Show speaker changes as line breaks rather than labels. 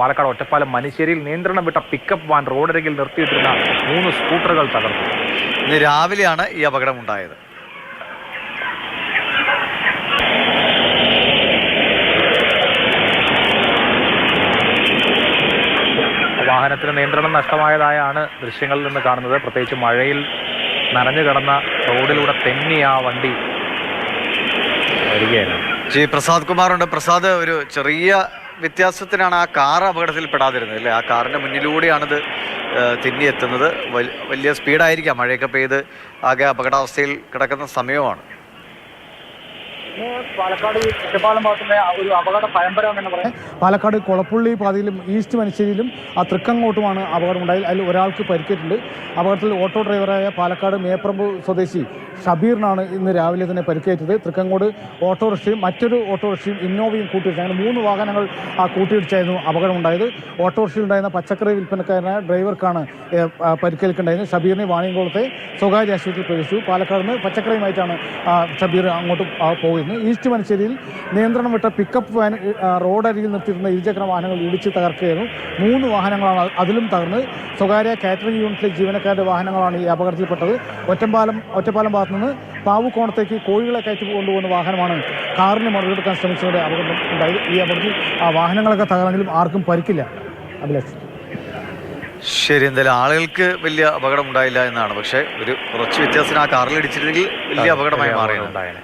പാലക്കാട് ഒറ്റപ്പാലം മനുശ്ശേരിയിൽ നിയന്ത്രണം വിട്ട pickup van റോഡരികിൽ നിർത്തിയിട്ടിരുന്ന മൂന്ന് സ്കൂട്ടറുകൾ തകർന്നു
ഇന്ന് രാവിലെയാണ് ഈ അപകടം ഉണ്ടായത്
വാഹനത്തിന് നിയന്ത്രണം നഷ്ടമായതായാണ് ദൃശ്യങ്ങളിൽ നിന്ന് കാണുന്നത്. പ്രത്യേകിച്ച് മഴയിൽ നനഞ്ഞു കിടന്ന റോഡിലൂടെ തെന്നി ആ വണ്ടി വരികയായിരുന്നു
ജി പ്രസാദ് കുമാറുണ്ട്. പ്രസാദ് ഒരു ചെറിയ വ്യത്യാസത്തിനാണ് ആ കാർ അപകടത്തിൽപ്പെടാതിരുന്നത് അല്ലേ? ആ കാറിന്റെ മുന്നിലൂടെയാണിത് തിന്നിയെത്തുന്നത്. വലിയ സ്പീഡായിരിക്കാം. മഴയൊക്കെ പെയ്ത് ആകെ അപകടാവസ്ഥയിൽ കിടക്കുന്ന സമയമാണ്.
പാലക്കാട് ഒറ്റപ്പാലം ഭാഗത്തുള്ള ഒരു അപകട പരമ്പര പറയാം. പാലക്കാട് കൊളപ്പുള്ളി പാതയിലും ഈസ്റ്റ് മനശ്ശേരിയിലും ആ തൃക്കങ്ങോട്ടുമാണ് അപകടമുണ്ടായത്. അതിൽ ഒരാൾക്ക് പരിക്കേറ്റുണ്ട് അപകടത്തിൽ ഓട്ടോ ഡ്രൈവറായ പാലക്കാട് മേപ്രമ്പ് സ്വദേശി ഷബീറിനാണ് ഇന്ന് രാവിലെ തന്നെ പരിക്കേറ്റത്. തൃക്കങ്ങോട് ഓട്ടോറിക്ഷയും മറ്റൊരു ഓട്ടോറിക്ഷയും ഇന്നോവയും കൂട്ടിയിടിച്ചു. അങ്ങനെ മൂന്ന് വാഹനങ്ങൾ ആ കൂട്ടിയിടിച്ചായിരുന്നു അപകടമുണ്ടായത്. ഓട്ടോറിക്ഷയിൽ ഉണ്ടായിരുന്ന പച്ചക്കറി വിൽപ്പനക്കാരനായ ഡ്രൈവർക്കാണ് പരിക്കേൽക്കുണ്ടായിരുന്നത്. ഷബീറിനെ വാണിയംകുളത്തെ സ്വകാര്യ ആശുപത്രിയിൽ പ്രവേശിച്ചു പാലക്കാട് പച്ചക്കറിയുമായിട്ടാണ് ഷബീർ അങ്ങോട്ട് ആ, പോകുന്നത് ഈസ്റ്റ് മനുശ്ശേരിയിൽ നിയന്ത്രണം വിട്ട പിക്കപ്പ് വാൻ റോഡരിയിൽ റോഡരികിൽ നിർത്തിയിരുന്ന ഇരുചക്ര വാഹനങ്ങൾ ഇടിച്ച് തകർക്കുകയായിരുന്നു. മൂന്ന് വാഹനങ്ങളാണ് അതിലും തകർന്ന് സ്വകാര്യ കാറ്ററിംഗ് യൂണിറ്റിലെ ജീവനക്കാരുടെ വാഹനങ്ങളാണ് ഈ അപകടത്തിൽപ്പെട്ടത്. ഒറ്റപ്പാലം ഒറ്റപ്പാലം ഭാഗത്തു നിന്ന് പാവുകോണത്തേക്ക് കോഴികളെ കയറ്റി കൊണ്ടുപോകുന്ന വാഹനമാണ് കാറിന് മറികടക്കാൻ ശ്രമിച്ചതോടെ അപകടം ഉണ്ടായത്. ഈ അപകടത്തിൽ ആ വാഹനങ്ങളൊക്കെ തകർന്നെങ്കിലും ആർക്കും പരിക്കില്ല. അഭിലാഷ്.
ശരി എന്തായാലും ആളുകൾക്ക് വലിയ അപകടം ഉണ്ടായില്ല എന്നാണ്. പക്ഷേ ഒരു കുറച്ച് വ്യത്യാസത്തിന് ആ കാറിൽ ഇടിച്ചിരുന്നെങ്കിൽ വലിയ അപകടമായി മാറിയാണ്
ഉണ്ടായേനെ.